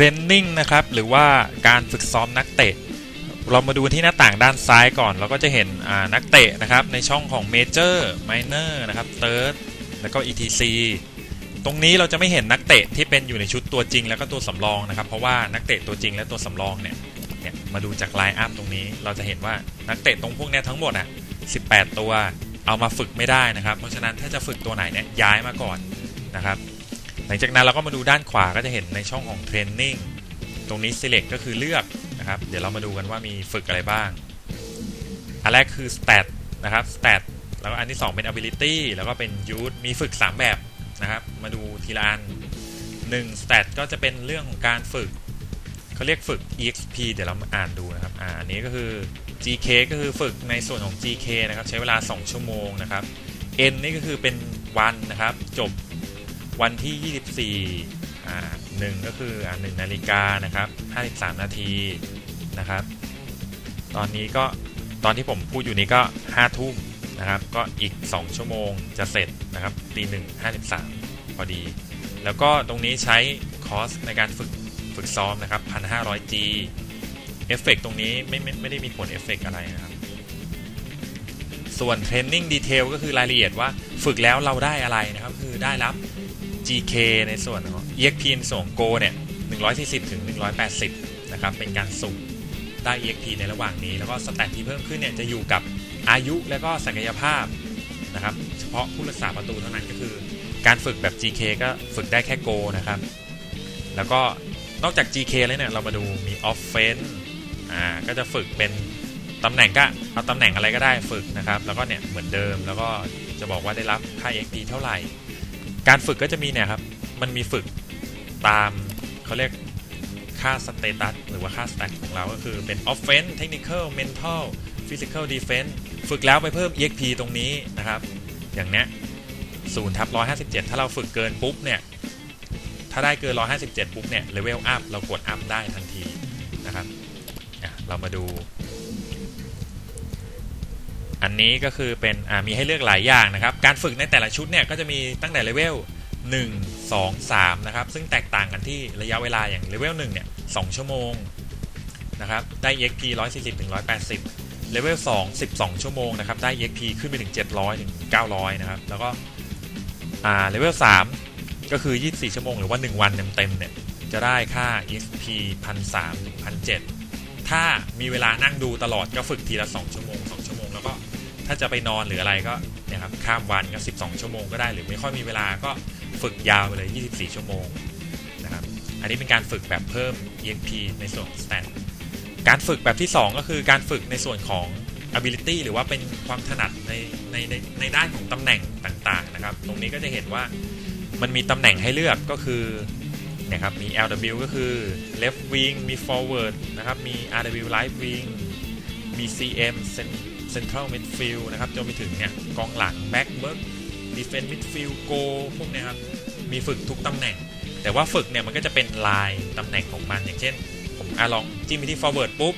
รนนิ่งนะครับหรือว่าการฝึกซ้อมนักเตะ เรามาดูที่หน้าต่างด้านซ้ายก่อน เราก็จะเห็นนักเตะนะครับในช่องของ Major Minor นะครับ Third แล้วก็ ETC ตรงนี้เราจะไม่เห็นนักเตะที่เป็นอยู่ในชุดตัวจริง แล้วก็ตัวสำรองนะครับ เพราะว่านักเตะตัวจริงและตัวสำรองเนี่ยเนี่ยมาดูจากไลน์อัพตรงนี้เราจะเห็นว่านักเตะตรงพวกนี้ทั้งหมดอะ18 ตัวเอามาฝึกไม่ได้นะครับ เพราะฉะนั้นถ้าจะฝึกตัวไหนเนี่ยย้ายมาก่อนนะครับ หลังจากนั้นเราก็มาดูด้านขวาก็จะเห็นในช่องของเทรนนิ่งตรงนี้ select ก็คือเลือกนะครับ เดี๋ยวเรามาดูกันว่ามีฝึกอะไรบ้าง อันแรกคือ stat นะครับ stat แล้วก็อันที่ 2 เป็น ability แล้วก็เป็น use มีฝึก 3 แบบนะครับ มาดูทีละอัน1 stat ก็จะเป็นเรื่องของการฝึกเขาเรียกฝึก exp เดี๋ยวเราอ่านดูนะครับ อ่าอันนี้ก็คือ gk ก็คือฝึกในส่วนของ gk นะครับ ใช้เวลา 2 ชั่วโมงนะครับ n นี่ก็คือเป็นวันนะครับ จบ วันที่ 24อ่าหนึ่งก็คืออ่าหนึ่งนาฬิกานะครับ53 นาทีนะครับ ตอนนี้ก็ตอนที่ผมพูดอยู่นี้ก็5ทุ่มนะครับ ก็อีก 2 ชั่วโมงจะเสร็จนะครับตีหนึ่งห้าสิบสามพอดี แล้วก็ตรงนี้ใช้คอสในการฝึกฝึกซ้อมนะครับ 1,500G เอฟเฟกตรงนี้ไม่ไม่ไม่ได้มีผลเอฟเฟกอะไรนะครับ ส่วน Training Detail ก็คือรายละเอียดว่าฝึกแล้วเราได้อะไรนะครับ คือได้รับ GK ในส่วนของ EXP ในส่วนของ Go เนี่ย 140 ถึง 180 นะครับ เป็นการสุ่มได้ EXP ในระหว่างนี้ แล้วก็สแตทที่เพิ่มขึ้นเนี่ย จะอยู่กับอายุและก็ศักยภาพนะครับ เฉพาะผู้รักษาประตูเท่านั้นก็คือ การฝึกแบบ GK ก็ฝึกได้แค่ Go นะครับ แล้วก็นอกจาก GK แล้วเนี่ย เรามาดูมี Offense อ่า ก็จะฝึกเป็นตำแหน่งก็เอาตำแหน่งอะไรก็ได้ฝึกนะครับ แล้วก็เนี่ยเหมือนเดิม แล้วก็จะบอกว่าได้รับค่า XP เท่าไหร่ การฝึกก็จะมีเนี่ยครับ มันมีฝึกตามเขาเรียกค่าสเตตัสหรือว่าค่าสแตทของเราก็คือเป็น offense technical mental physical defense ฝึกแล้วไปเพิ่ม exp ตรงนี้นะครับ อย่างเนี้ย0ทับ157ถ้าเราฝึกเกินปุ๊บเนี่ย ถ้าได้เกิน157ปุ๊บเนี่ย level up เรากด up ได้ทันทีนะครับเรามาดู อันนี้ก็คือเป็นมีให้เลือกหลายอย่างนะครับ การฝึกในแต่ละชุดเนี่ยก็จะมีตั้งแต่เลเวล1 2 3 นะครับ ซึ่งแตกต่างกันที่ระยะเวลาอย่างเลเวล1เนี่ย2ชั่วโมงนะครับ ได้ EXP 140ถึง180 เลเวล2 12 ชั่วโมงนะครับ ได้ EXP ขึ้นไปถึง 700ถึง900 นะครับ แล้วก็อ่าเลเวล3ก็คือ 24 ชั่วโมง หรือว่า 1 วันเต็มๆเนี่ย จะได้ค่า EXP 1,300ถึง1,700 ถ้ามีเวลานั่งดูตลอดก็ฝึกทีละ 2 ชั่วโมง ถ้าจะไปนอนหรืออะไรก็นี่ยครับข้ามวันก็12 ชั่วโมงก็ได้หรือไม่ค่อยมีเวลาก็ฝึกยาวไปเลย 24 ชั่วโมงนะครับอันนี้เป็นการฝึกแบบเพิ่ม EXP ในส่วนของ stat การฝึกแบบที่ 2 ก็คือการฝึกในส่วนของ ability หรือว่าเป็นความถนัดในในในในด้านของตำแหน่งต่างๆนะครับ ตรงนี้ก็จะเห็นว่ามันมีตำแหน่งให้เลือกก็คือนี่ยครับมี LW ก็คือ left wing มี forward นะครับมี RW right wing มี CM central midfield นะครับจนไปถึงเนี่ยกองหลัง back back defense midfield go พวกนี้ครับ มีฝึกทุกตำแหน่ง แต่ว่าฝึกเนี่ยมันก็จะเป็นลายตำแหน่งของมัน อย่างเช่น ผมอาลองจิ้มไปที่ forward ปุ๊บ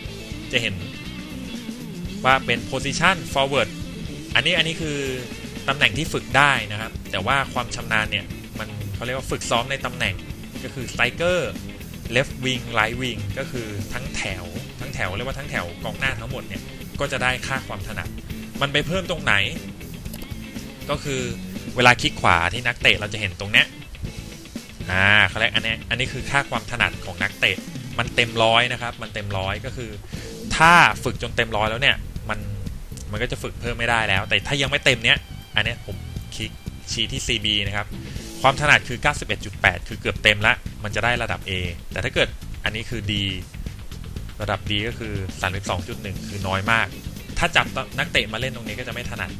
จะเห็นว่าเป็น position forward อันนี้อันนี้คือตำแหน่งที่ฝึกได้นะครับ แต่ว่าความชำนาญเนี่ย มันเขาเรียกว่าฝึกซ้อมในตำแหน่งก็คือ striker left wing right wing ก็คือทั้งแถว ทั้งแถวเรียกว่าทั้งแถวกองหน้าทั้งหมดเนี่ย ก็จะได้ค่าความถนัด มันไปเพิ่มตรงไหน ก็คือเวลาคลิกขวาที่นักเตะเราจะเห็นตรงเนี้ยอ่าเขาเรียกอันนี้อันนี้คือค่าความถนัดของนักเตะ มันเต็มร้อยนะครับ มันเต็มร้อยก็คือ ถ้าฝึกจนเต็มร้อยแล้วเนี่ย มันมันก็จะฝึกเพิ่มไม่ได้แล้ว แต่ถ้ายังไม่เต็มเนี้ย อันนี้ผมคลิกชี้ที่ CB นะครับ ความถนัดคือ 91.8 คือเกือบเต็มละ มันจะได้ระดับ A แต่ถ้าเกิดอันนี้คือ D ระดับ D ก็คือ 32.1 คือน้อยมาก ถ้าจับนักเตะมาเล่นตรงนี้ก็จะไม่ถนัด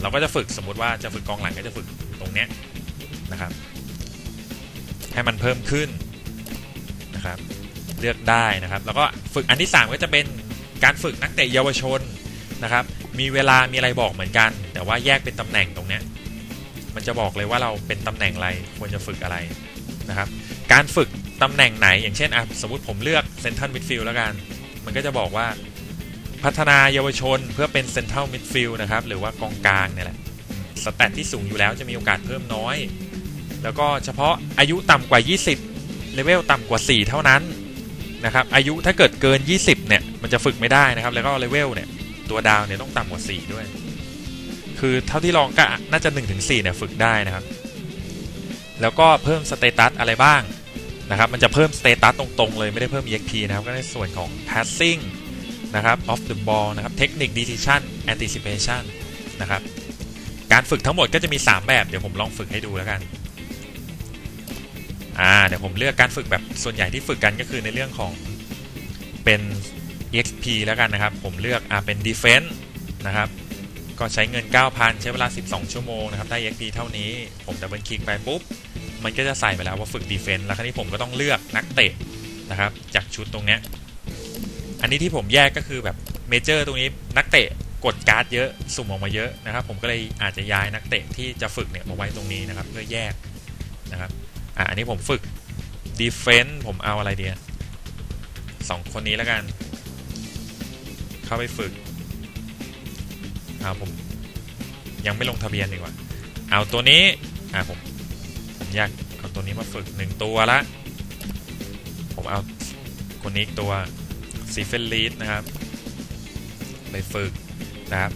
เราก็จะฝึกสมมติว่าจะฝึกกองหลังก็จะฝึกตรงเนี้ยนะครับ ให้มันเพิ่มขึ้นนะครับ เลือกได้นะครับ แล้วก็ฝึกอันที่ 3 ก็จะเป็นการฝึกนักเตะเยาวชนนะครับ มีเวลามีอะไรบอกเหมือนกัน แต่ว่าแยกเป็นตำแหน่งตรงเนี้ยมันจะบอกเลยว่าเราเป็นตำแหน่งอะไรควรจะฝึกอะไรนะครับ การฝึก ตำแหน่งไหน อย่างเช่นอะสมมติผมเลือกเซนทรัลมิดฟิลด์แล้วกัน มันก็จะบอกว่าพัฒนาเยาวชนเพื่อเป็นเซนทรัลมิดฟิลด์นะครับ หรือว่ากองกลางเนี่ยแหละสแตทที่สูงอยู่แล้วจะมีโอกาสเพิ่มน้อย แล้วก็เฉพาะอายุต่ำกว่า 20เลเวลต่ำกว่า 4 เท่านั้นนะครับอายุถ้าเกิดเกิน 20เนี่ยมันจะฝึกไม่ได้นะครับ แล้วก็เลเวลเนี่ยตัวดาวเนี่ยต้องต่ำกว่า 4 ด้วย คือเท่าที่ลองก็น่าจะ 1-4เนี่ยฝึกได้นะครับ แล้วก็เพิ่มสเตตัสอะไรบ้าง นะครับมันจะเพิ่มสเตตัสตรงๆเลยไม่ได้เพิ่ม EXP นะครับก็ในส่วนของ passing นะครับ off the ball นะครับ technique decision anticipation นะครับการฝึกทั้งหมดก็จะมี 3 แบบเดี๋ยวผมลองฝึกให้ดูแล้วกันอ่าเดี๋ยวผมเลือกการฝึกแบบส่วนใหญ่ที่ฝึกกันก็คือในเรื่องของเป็น EXP แล้วกันนะครับ ผมเลือกอ่าเป็น defense นะครับก็ใช้เงิน 9,000 ใช้เวลา 12 ชั่วโมงนะครับได้ EXP เท่านี้ผมดับเบิลคลิกไปปุ๊บ มันก็จะใส่ไปแล้วว่าฝึก defense แล้วคราวนี้ผมก็ต้องเลือกนักเตะนะครับ จากชุดตรงเนี้ยอันนี้ที่ผมแยกก็คือแบบเมเจอร์ตรงนี้นักเตะกดการ์ดเยอะสุ่มออกมาเยอะนะครับ ผมก็เลยอาจจะย้ายนักเตะที่จะฝึกเนี่ยมาไว้ตรงนี้นะครับ เพื่อแยกนะครับอะอันนี้ผมฝึก defense ผมเอาอะไรเดียสองคนนี้แล้วกัน เข้าไปฝึกเอาผมยังไม่ลงทะเบียนดีกว่า เอาตัวนี้อ่าผม อยากเอาตัวนี้มาฝึกหนึ่งตัวละ ผมเอาคนนี้ตัวซีเฟนลีดนะครับ ไปฝึกนะครับ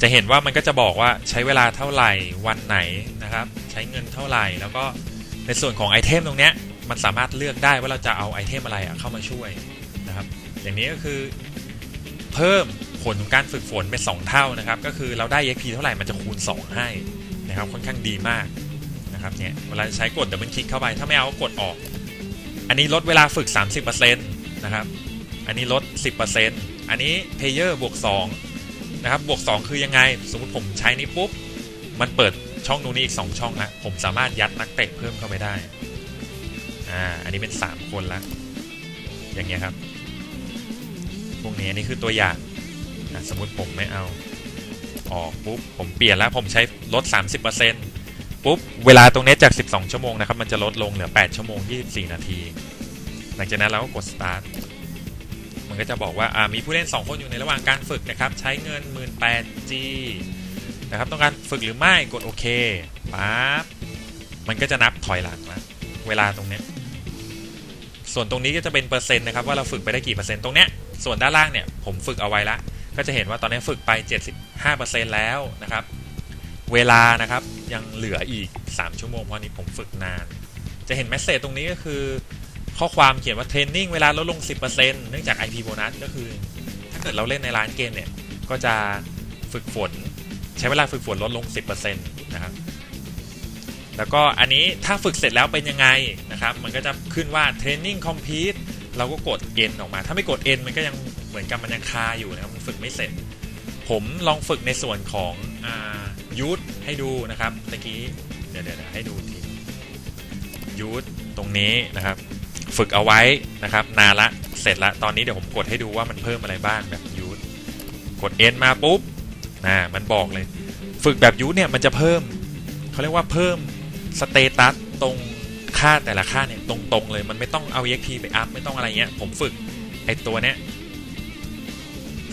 จะเห็นว่ามันก็จะบอกว่าใช้เวลาเท่าไหร่วันไหนนะครับ ใช้เงินเท่าไหร่แล้วก็ในส่วนของไอเทมตรงเนี้ยมันสามารถเลือกได้ว่าเราจะเอาไอเทมอะไรเข้ามาช่วยนะครับ อย่างนี้ก็คือเพิ่มผลของการฝึกฝนเป็น 2 เท่านะครับ ก็คือเราได้ EXP เท่าไหร่มันจะคูณ 2 ให้นะครับค่อนข้างดีมาก นะครับเนี่ยเวลาใช้กดดับเบิลคลิกเข้าไป ถ้าไม่เอาก็กดออก อันนี้ลดเวลาฝึก 30%นะครับ อันนี้ลด 10%อันนี้เพเยอร์บวก2นะครับบวก 2 คือยังไง สมมติผมใช้นี้ปุ๊บ มันเปิดช่องนู้นนี้อีก 2 ช่องละผมสามารถยัดนักเตะเพิ่มเข้าไปได้อ่าอันนี้เป็น 3 คนละอย่างเงี้ยครับ พวกนี้อันนี้คือตัวอย่างอะสมมติผมไม่เอาออกปุ๊บผมเปลี่ยนแล้วผมใช้ลด 30% ปุ๊บเวลาตรงนี้จาก 12 ชั่วโมงนะครับมันจะลดลงเหลือ 8 ชั่วโมง 24 นาที หลังจากนั้นเราก็กด start มันก็จะบอกว่าอ่ามีผู้เล่น 2 คนอยู่ในระหว่างการฝึกนะครับ ใช้เงิน 18G นะครับต้องการฝึกหรือไม่กดโอเคปั๊บมันก็จะนับถอยหลังละเวลาตรงนี้ส่วนตรงนี้ก็จะเป็นเปอร์เซ็นต์นะครับว่าเราฝึกไปได้กี่เปอร์เซ็นต์ตรงเนี้ยส่วนด้านล่างเนี่ยผมฝึกเอาไว้ละก็จะเห็นว่าตอนนี้ฝึกไป 75%แล้วนะครับ เวลานะครับยังเหลืออีก 3 ชั่วโมงเพราะนี้ผมฝึกนาน จะเห็นแมสเซจตรงนี้ก็คือ ข้อความเขียนว่าเทรนนิ่งเวลาลดลง 10%เนื่องจาก IP โบนัสก็คือ ถ้าเกิดเราเล่นในร้านเกมเนี่ย ก็จะฝึกฝน ใช้เวลาฝึกฝนลดลง 10%นะครับแล้วก็อันนี้ถ้าฝึกเสร็จแล้วเป็นยังไงนะครับ มันก็จะขึ้นว่า training complete เราก็กด N ออกมา ถ้าไม่กด N มันก็ยังเหมือนกับมันยังคาอยู่นะครับมันฝึกไม่เสร็จ ผมลองฝึกในส่วนของ ยูทให้ดูนะครับตะกี้เดี๋ยวเดี๋ยวให้ดูทียูทตรงนี้นะครับ ฝึกเอาไว้นะครับ นานละเสร็จละตอนนี้เดี๋ยวผมกดให้ดูว่ามันเพิ่มอะไรบ้างแบบยูทกด N มาปุ๊บนะมันบอกเลย ฝึกแบบยูทเนี่ยมันจะเพิ่มเขาเรียกว่าเพิ่มสเตตัสตรงค่าแต่ละค่าเนี่ยตรงๆเลยมันไม่ต้องเอา EXP ไปอัพไม่ต้องอะไรเงี้ยผมฝึกไอตัวเนี้ย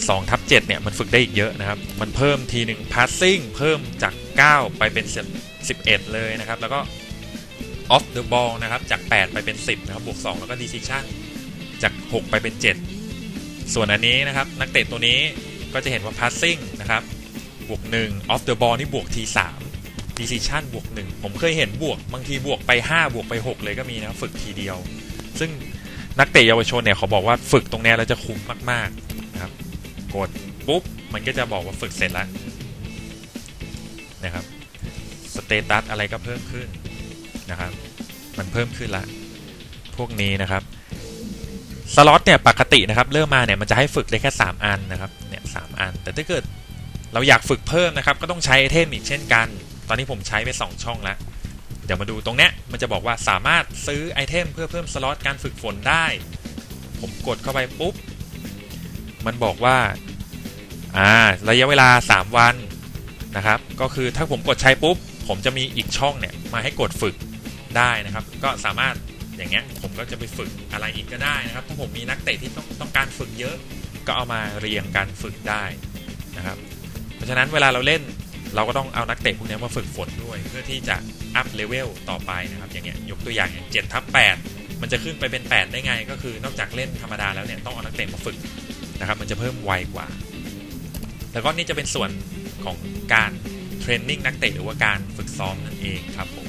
2ทับ7เนี่ยมันฝึกได้อีกเยอะนะครับ มันเพิ่มทีหนึ่ง passing เพิ่มจาก 9 ไปเป็น 11 เลยนะครับ แล้วก็ off the ball นะครับ จาก 8 ไปเป็น 10 นะครับ บวก 2 แล้วก็ decision จาก 6 ไปเป็น 7 ส่วนอันนี้นะครับ นักเตะตัวนี้ก็จะเห็นว่า passing นะครับ บวก 1 off the ball นี่บวกที 3 decision บวก 1 ผมเคยเห็นบวก บางทีบวกไป 5 บวกไป 6 เลยก็มีนะฝึกทีเดียว ซึ่งนักเตะเยาวชนเนี่ยเขาบอกว่าฝึกตรงนี้แล้วจะคุ้มมากๆนะครับก ดปุ๊บ มันก็จะบอกว่าฝึกเสร็จแล้วนะครับสเตตัสอะไรก็เพิ่มขึ้นนะครับ มันเพิ่มขึ้นละ พวกนี้นะครับสล็อตเนี่ยปกตินะครับเริ่มมาเนี่ยมันจะให้ฝึกได้แค่ 3 อันนะครับเนี่ยสอัน แต่ถ้าเกิดเราอยากฝึกเพิ่มนะครับ ก็ต้องใช้ไอเทมอีกเช่นกัน ตอนนี้ผมใช้ไป 2 ช่องแล้วเดี๋ยวมาดูตรงเนี้ยมันจะบอกว่าสามารถซื้อไอเทมเพื่อเพิ่มสล็อตการฝึกฝนได้ ผมกดเข้าไปปุ๊บ มันบอกว่า อ่าระยะเวลา 3 วันนะครับ ก็คือถ้าผมกดใช้ปุ๊บ ผมจะมีอีกช่องเนี่ยมาให้กดฝึกได้นะครับ ก็สามารถอย่างเงี้ยผมก็จะไปฝึกอะไรอีกก็ได้นะครับถ้าผมมีนักเตะที่ต้องต้องการฝึกเยอะ ก็เอามาเรียงการฝึกได้นะครับ เพราะฉะนั้นเวลาเราเล่นเราก็ต้องเอานักเตะพวกนี้มาฝึกฝนด้วย เพื่อที่จะอัพเลเวลต่อไปนะครับ อย่างเงี้ยยกตัวอย่างอย่าง7ทับ8มันจะขึ้นไปเป็น 8 ได้ไง ก็คือนอกจากเล่นธรรมดาแล้วเนี่ยต้องเอานักเตะมาฝึกนะครับ มันจะเพิ่มไวกว่า แล้วก็นี่จะเป็นส่วนของการเทรนนิ่งนักเตะหรือว่าการฝึกซ้อมนั่นเองครับผม